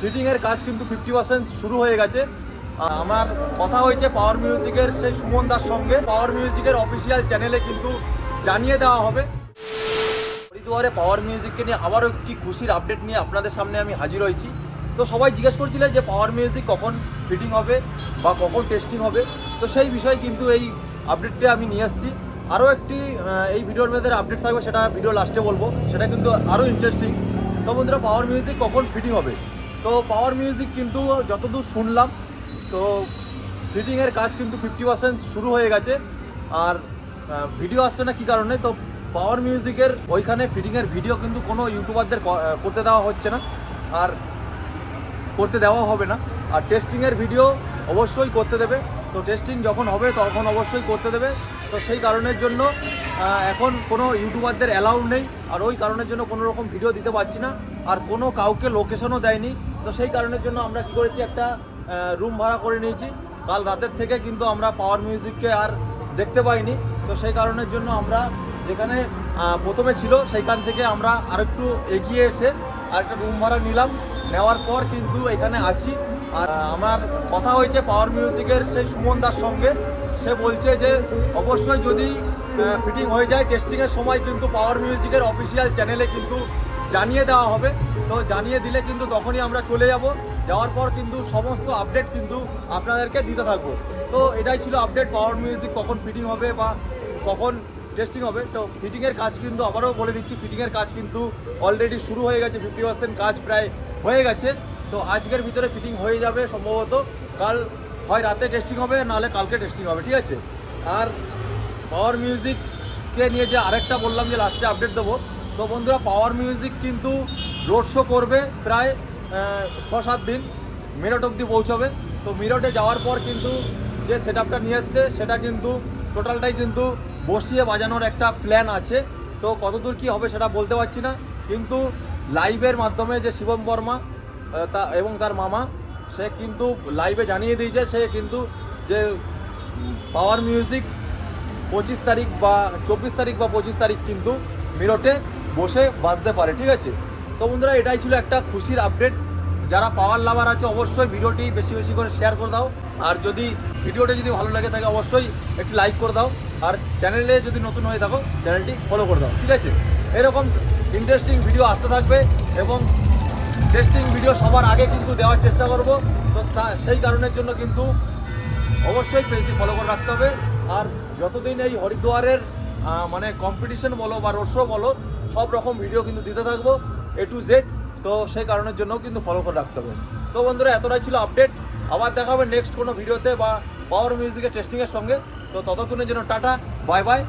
ফিটিংয়ের কাজ কিন্তু fifty percent শুরু হয়ে গেছে। আমার কথা হয়েছে পাওয়ার মিউজিকের সেই সুমন দার সঙ্গে। পাওয়ার মিউজিকের অফিসিয়াল চ্যানেলে কিন্তু জানিয়ে দেওয়া হবে। হরিদুয়ারে পাওয়ার মিউজিককে নিয়ে আবারও একটি খুশির আপডেট নিয়ে আপনাদের সামনে আমি হাজির হয়েছি। তো সবাই জিজ্ঞেস করছিলেন যে পাওয়ার মিউজিক কখন ফিটিং হবে বা কখন টেস্টিং হবে? তো সেই বিষয়ে কিন্তু এই আপডেটটি আমি নিয়ে এসেছি। আরও একটি এই ভিডিওর মধ্যে আপডেট থাকবে, সেটা ভিডিও লাস্টে বলব। সেটা কিন্তু আরও ইন্টারেস্টিং তো বন্ধুরা পাওয়ার মিউজিক কখন ফিটিং হবে? তো পাওয়ার মিউজিক কিন্তু যতদূর শুনলাম, তো ফিটিংয়ের কাজ কিন্তু ফিফটি পার্সেন্ট শুরু হয়ে গেছে। আর ভিডিও আসছে না কি কারণে, তো পাওয়ার মিউজিকের ওইখানে ফিটিংয়ের ভিডিও কিন্তু কোনো ইউটিউবারদের করতে দেওয়া হচ্ছে না। আর করতে দেওয়া হবে না। আর টেস্টিংয়ের ভিডিও অবশ্যই করতে দেবে। তো টেস্টিং যখন হবে, তখন অবশ্যই করতে দেবে। তো সেই কারণের জন্য এখন কোনো ইউটিউবারদের অ্যালাউ নেই। আর ওই কারণের জন্য কোনো রকম ভিডিও দিতে পারছি না। আর কোনো কাউকে লোকেশনও দেয়নি। তো সেই কারণের জন্য আমরা কি করেছি, একটা রুম ভাড়া করে নিয়েছি। কাল রাতের থেকে কিন্তু আমরা পাওয়ার মিউজিককে আর দেখতে পাইনি। তো সেই কারণের জন্য আমরা যেখানে প্রথমে ছিল, সেইখান থেকে আমরা আরেকটু এগিয়ে এসে আরেকটা রুম ভাড়া নিলাম। নেওয়ার পর কিন্তু এখানে আছি। আর আমার কথা হয়েছে পাওয়ার মিউজিকের সেই সুমন দার সঙ্গে। সে বলছে যে, অবশ্যই যদি ফিটিং হয়ে যায় টেস্টিংয়ের সময় কিন্তু পাওয়ার মিউজিকের অফিসিয়াল চ্যানেলে কিন্তু জানিয়ে দেওয়া হবে। তো জানিয়ে দিলে কিন্তু তখনই আমরা চলে যাব। যাওয়ার পর কিন্তু সমস্ত আপডেট কিন্তু আপনাদেরকে দিতে থাকব। তো এটাই ছিল আপডেট পাওয়ার মিউজিক কখন ফিটিং হবে বা কখন টেস্টিং হবে। তো ফিটিংয়ের কাজ কিন্তু আবারও বলে দিচ্ছি ফিটিংয়ের কাজ কিন্তু অলরেডি শুরু হয়ে গেছে ফিফটি পার্সেন্ট কাজ প্রায় হয়ে গেছে। তো আজকের ভিতরে ফিটিং হয়ে যাবে সম্ভবত। কাল হয় রাতে টেস্টিং হবে, নাহলে কালকে টেস্টিং হবে, ঠিক আছে? আর পাওয়ার মিউজিককে নিয়ে যে আরেকটা বললাম যে লাস্টে আপডেট দেবো। তো বন্ধুরা পাওয়ার মিউজিক কিন্তু রোড শো করবে প্রায় ছ সাত দিন মিরট অবধি পৌঁছবে। তো মিরটে যাওয়ার পর কিন্তু যে সেট আপটা নিয়ে এসছে, সেটা কিন্তু টোটালটাই কিন্তু বসিয়ে বাজানোর একটা প্ল্যান আছে। তো কতদূর কি হবে সেটা বলতে পারছি না, কিন্তু লাইভের মাধ্যমে যে শিবম বর্মা তা এবং তার মামা, সে কিন্তু লাইভে জানিয়ে দিয়েছে, সে কিন্তু যে পাওয়ার মিউজিক পঁচিশ তারিখ বা চব্বিশ তারিখ বা পঁচিশ তারিখ কিন্তু মিরটে বসে বাঁচতে পারে, ঠিক আছে? তো বন্ধুরা, এটাই ছিল একটা খুশির আপডেট যারা পাওয়ার লাভার আছে, অবশ্যই ভিডিওটি বেশি বেশি করে শেয়ার করে দাও। আর যদি ভিডিওটা যদি ভালো লাগে থাকে অবশ্যই একটি লাইক করে দাও। আর চ্যানেলে যদি নতুন হয়ে থাকো চ্যানেলটি ফলো করে দাও, ঠিক আছে? এরকম ইন্টারেস্টিং ভিডিও আসতে থাকবে এবং টেস্টিং ভিডিও সবার আগে কিন্তু দেওয়ার চেষ্টা করব। তো তা, সেই কারণের জন্য কিন্তু অবশ্যই পেজটি ফলো করে রাখতে হবে। আর যতদিন এই হরিদ্বারের মানে কম্পিটিশন বলো বা রোড শো বলো সব রকম ভিডিও কিন্তু দিতে থাকব এ টু জেড তো সেই কারণের জন্য কিন্তু ফলো করে রাখতে হবে। তো বন্ধুরা, এতটাই ছিল আপডেট আবার দেখা হবে নেক্সট কোনো ভিডিওতে বা পাওয়ার মিউজিকের টেস্টিংয়ের সঙ্গে। তো ততক্ষণের জন্য টাটা বাই বাই